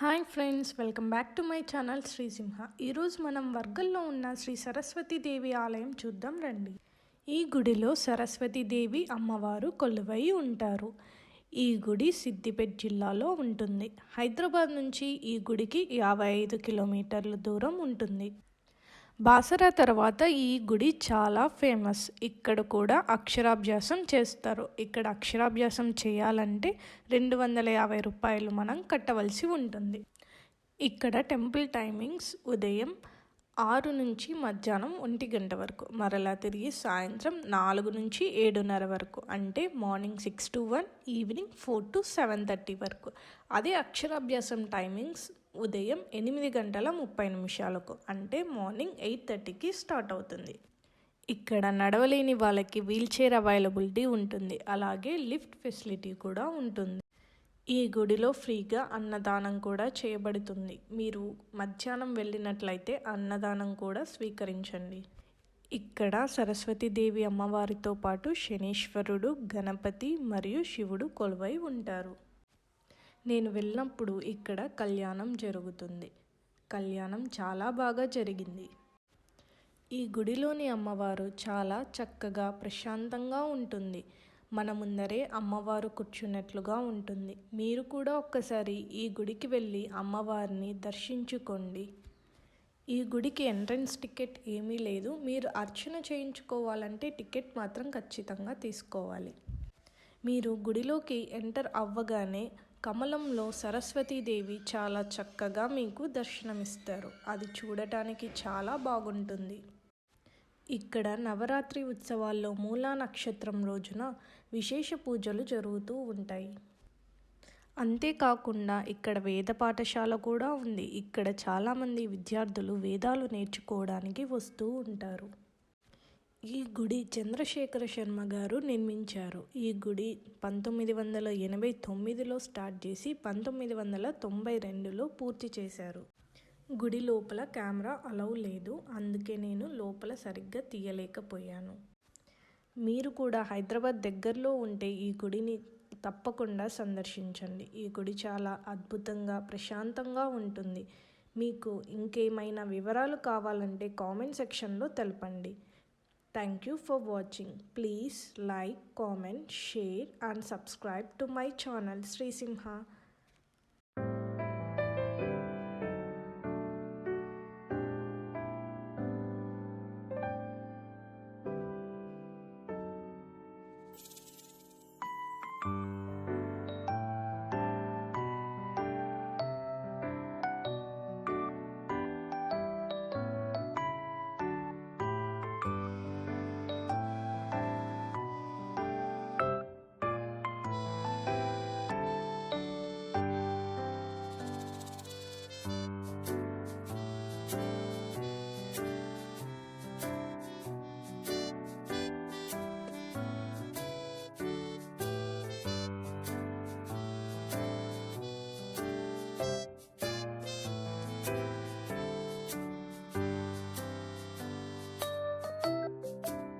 Hi friends welcome back to my channel Srisimha ఈరోజు మనం వర్గల్లో ఉన్న శ్రీ సరస్వతీదేవి ఆలయం చూద్దాం రండి. ఈ గుడిలో సరస్వతీదేవి అమ్మవారు కొలువై ఉంటారు. ఈ గుడి సిద్దిపేట జిల్లాలో ఉంటుంది. హైదరాబాద్ నుంచి ఈ గుడికి యాభై ఐదు కిలోమీటర్ల దూరం ఉంటుంది. బాసరా తర్వాత ఈ గుడి చాలా ఫేమస్. ఇక్కడ కూడా అక్షరాభ్యాసం చేస్తారు. ఇక్కడ అక్షరాభ్యాసం చేయాలంటే రెండు వందల యాభై రూపాయలు మనం కట్టవలసి ఉంటుంది. ఇక్కడ టెంపుల్ టైమింగ్స్ ఉదయం ఆరు నుంచి మధ్యాహ్నం ఒంటి గంట వరకు మరలా తిరిగి సాయంత్రం నాలుగు నుంచి ఏడున్నర వరకు అంటే morning six to one evening four to seven thirty వరకు. అదే అక్షరాభ్యాసం టైమింగ్స్ ఉదయం ఎనిమిది గంటల ముప్పై నిమిషాలకు అంటే మార్నింగ్ ఎయిట్ థర్టీకి స్టార్ట్ అవుతుంది. ఇక్కడ నడవలేని వాళ్ళకి వీల్చైర్ అవైలబిలిటీ ఉంటుంది. అలాగే లిఫ్ట్ ఫెసిలిటీ కూడా ఉంటుంది. ఈ గుడిలో ఫ్రీగా అన్నదానం కూడా చేయబడుతుంది. మీరు మధ్యాహ్నం వెళ్ళినట్లయితే అన్నదానం కూడా స్వీకరించండి. ఇక్కడ సరస్వతీదేవి అమ్మవారితో పాటు శనీశ్వరుడు గణపతి మరియు శివుడు కొలువై ఉంటారు. నేను వెళ్ళినప్పుడు ఇక్కడ కళ్యాణం జరుగుతుంది. కళ్యాణం చాలా బాగా జరిగింది. ఈ గుడిలోని అమ్మవారు చాలా చక్కగా ప్రశాంతంగా ఉంటుంది. మన ముందరే అమ్మవారు కూర్చున్నట్లుగా ఉంటుంది. మీరు కూడా ఒక్కసారి ఈ గుడికి వెళ్ళి అమ్మవారిని దర్శించుకోండి. ఈ గుడికి ఎంట్రన్స్ టికెట్ ఏమీ లేదు. మీరు అర్చన చేయించుకోవాలంటే టికెట్ మాత్రం ఖచ్చితంగా తీసుకోవాలి. మీరు గుడిలోకి ఎంటర్ అవ్వగానే కమలంలో సరస్వతీదేవి చాలా చక్కగా మీకు దర్శనమిస్తారు. అది చూడటానికి చాలా బాగుంటుంది. ఇక్కడ నవరాత్రి ఉత్సవాల్లో మూలా నక్షత్రం రోజున విశేష పూజలు జరుగుతూ ఉంటాయి. అంతేకాకుండా ఇక్కడ వేద పాఠశాల కూడా ఉంది. ఇక్కడ చాలామంది విద్యార్థులు వేదాలు నేర్చుకోవడానికి వస్తూ ఉంటారు. ఈ గుడి చంద్రశేఖర శర్మ గారు నిర్మించారు. ఈ గుడి పంతొమ్మిది వందల ఎనభై తొమ్మిదిలో స్టార్ట్ చేసి పంతొమ్మిది వందల తొంభై రెండులో పూర్తి చేశారు. గుడి లోపల కెమెరా అలౌ లేదు. అందుకే నేను లోపల సరిగ్గా తీయలేకపోయాను. మీరు కూడా హైదరాబాద్ దగ్గరలో ఉంటే ఈ గుడిని తప్పకుండా సందర్శించండి. ఈ గుడి చాలా అద్భుతంగా ప్రశాంతంగా ఉంటుంది. మీకు ఇంకేమైనా వివరాలు కావాలంటే కామెంట్ సెక్షన్లో తెలపండి. Thank you for watching. Please like, comment, share and subscribe to my channel Sri Simha.